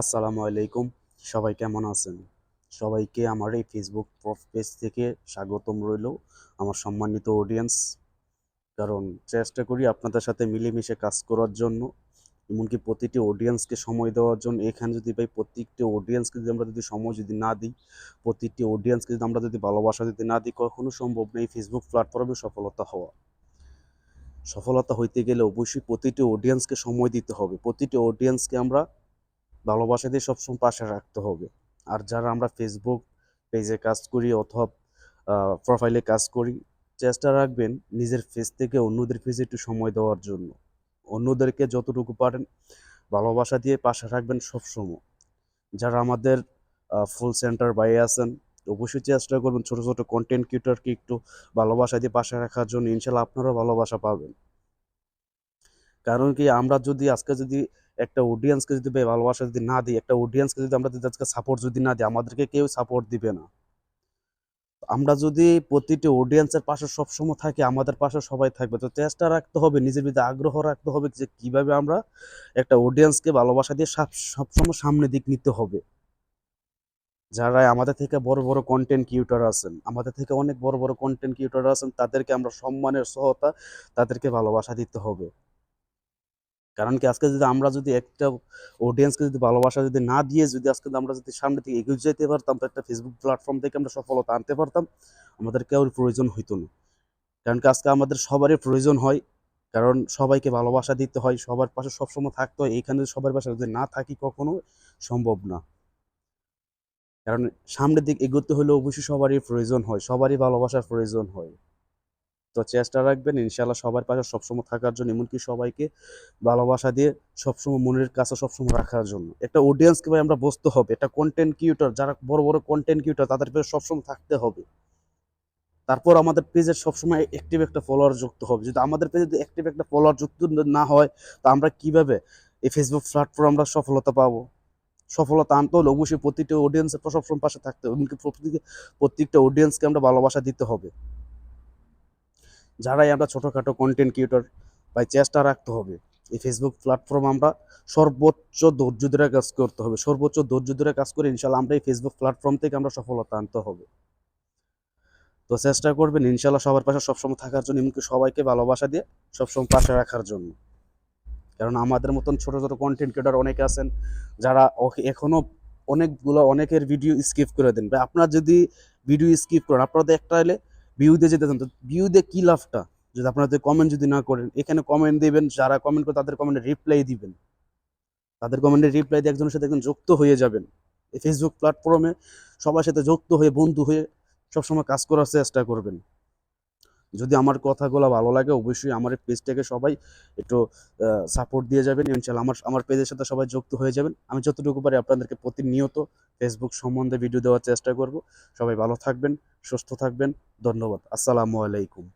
আসসালামু আলাইকুম। সবাই কেমন আছেন? সবাইকে আমার এই ফেসবুক পেজ থেকে স্বাগতম রইল আমার সম্মানিত অডিয়েন্স কারণ চেষ্টা করি আপনাদের সাথে মিলেমিশে কাজ করার জন্য, এমনকি প্রতিটি অডিয়েন্সকে সময় দেওয়ার জন্য। এখানে যদি ভাই প্রত্যেকটি অডিয়েন্সকে যদি আমরা যদি সময় যদি না দিই, প্রতিটি অডিয়েন্সকে যদি আমরা যদি ভালোবাসা যদি না দিই, কখনো সম্ভব নেই ফেসবুক প্ল্যাটফর্মে সফলতা হওয়া। সফলতা হইতে গেলে অবশ্যই প্রতিটি অডিয়েন্সকে সময় দিতে হবে। প্রতিটি অডিয়েন্সকে আমরা ভালোবাসা দিয়ে সবসময় পাশে রাখতে হবে। আর যারা আমরা ফেসবুক পেজে কাজ করি অথবা প্রোফাইলে কাজ করি, চেষ্টা রাখবেন নিজের ফেস থেকে অন্যদের ফেসে একটু সময় দেওয়ার জন্য। অন্যদেরকে যতটুকু পারেন ভালোবাসা দিয়ে পাশে রাখবেন সবসময়। যারা আমাদের ফুল সেন্টার বাইরে আছেন, অবশ্যই চেষ্টা করবেন ছোটো ছোটো কন্টেন্ট ক্রিয়েটরকে একটু ভালোবাসা দিয়ে পাশে রাখার জন্য। ইনশাল্লাহ আপনারাও ভালোবাসা পাবেন। কারণ কি আমরা যদি আজকে যদি একটা অডিয়েন্সকে যদি ভালোবাসা যদি না দিই, একটা অডিয়েন্সকে যদি আমরা যদি আজকে সাপোর্ট যদি না দিই, আমাদেরকে কেউ সাপোর্ট দিবে না। আমরা যদি প্রতিটি অডিয়েন্সের পাশে সবসময় থাকি, আমাদের পাশে সবাই থাকবে, তো চেষ্টা রাখতে হবে, নিজের ভিতরে আগ্রহ রাখতে হবে যে কীভাবে আমরা একটা অডিয়েন্সকে ভালোবাসা দিয়ে সব সবসময় সামনে দিক নিতে হবে। যারা আমাদের থেকে বড় বড় কন্টেন্ট ক্রিয়েটর আছেন, আমাদের থেকে অনেক বড় বড় কন্টেন্ট ক্রিয়েটর আছেন, তাদেরকে আমরা সম্মানের সহতা তাদেরকে ভালোবাসা দিতে হবে। কারণ কি, আজকে যদি আমরা যদি একটা অডিয়েন্সকে যদি ভালোবাসা যদি না দিয়ে যদি আজকে আমরা যদি সামনে থেকে এগিয়ে যেতে পারতাম একটা ফেসবুক প্ল্যাটফর্ম থেকে আমরা সফলতা আনতে পারতাম আমাদের কেউর প্রয়োজন হইতো না। কারণ কি, আজকে আমাদের সবারই প্রয়োজন হয়, কারণ সবাইকে ভালোবাসা দিতে হয়, সবার পাশে সবসময় থাকতে হয়, এইখানে সবার পাশে যদি না থাকি কখনো, সম্ভব না। কারণ সামনের দিক এগোতে হলে অবশ্যই সবারই প্রয়োজন হয়, সবারই ভালোবাসার প্রয়োজন হয়। তো চেষ্টা রাখবেন ইনশাল্লাহ সবার পাশে সবসময় থাকার জন্য, এমনকি সবাইকে ভালোবাসা দিয়ে সবসময় মনের কাছে সবসময় রাখার জন্য। একটা অডিয়েন্সকে ভাই আমরা বসতে হবে, একটা কন্টেন্ট ক্রিয়েটর যারা বড় বড় কন্টেন্ট ক্রিয়েটর তাদের পেজে সবসময় থাকতে হবে। তারপর আমাদের পেজে সবসময় অ্যাক্টিভ একটা ফলোয়ার যুক্ত হবে। যদি আমাদের পেজে যদি অ্যাক্টিভ একটা ফলোয়ার যুক্ত না হয়, তা আমরা কীভাবে এই ফেসবুক প্ল্যাটফর্ম আমরা সফলতা পাবো? সফলতা আনতে হলে অবশ্যই প্রতিটা অডিয়েন্সের সবসময় পাশে থাকতে হবে, এমনকি প্রত্যেকটা অডিয়েন্সকে আমরা ভালোবাসা দিতে হবে। যারাই আমরা ছোটোখাটো কন্টেন্ট ক্রিয়েটর বা চেষ্টা রাখতে হবে। এই ফেসবুক প্ল্যাটফর্ম আমরা সর্বোচ্চ ধৈর্য ধরে কাজ করতে হবে। সর্বোচ্চ ধৈর্য ধরে কাজ করে ইনশাল্লাহ আমরা এই ফেসবুক প্ল্যাটফর্ম থেকে আমরা সফলতা আনতে হবে। তো চেষ্টা করবেন ইনশাল্লাহ সবার পাশে সবসময় থাকার জন্য, এমনকি সবাইকে ভালোবাসা দিয়ে সবসময় পাশে রাখার জন্য। কারণ আমাদের মতন ছোট ছোট কন্টেন্ট ক্রিয়েটার অনেকে আছেন যারা এখনও অনেকগুলো, অনেকের ভিডিও স্কিপ করে দেন। বা আপনার যদি ভিডিও স্কিপ করেন আপনাদের একটা এলে ভিউ দিয়ে যেতে চান, তো ভিউতে কী লাভটা? যদি আপনাদের কমেন্ট যদি না করেন, এখানে কমেন্ট দেবেন, যারা কমেন্ট করে তাদের কমেন্টে রিপ্লাই দিবেন। তাদের কমেন্টে রিপ্লাই দিয়ে একজনের সাথে একজন যুক্ত হয়ে যাবেন। এই ফেসবুক প্ল্যাটফর্মে সবার সাথে যুক্ত হয়ে, বন্ধু হয়ে সবসময় কাজ করার চেষ্টা করবেন। যদি আমার কথাগুলো ভালো লাগে, অবশ্যই আমার পেজটাকে সবাই একটু সাপোর্ট দিয়ে যাবেন। ইনশাল্লাহ আমার আমার পেজের সাথে সবাই যুক্ত হয়ে যাবেন। আমি যতটুকু পারি আপনাদেরকে প্রতিনিয়ত ফেসবুক সম্বন্ধে ভিডিও দেওয়ার চেষ্টা করব। সবাই ভালো থাকবেন, সুস্থ থাকবেন। ধন্যবাদ। আসসালামু আলাইকুম।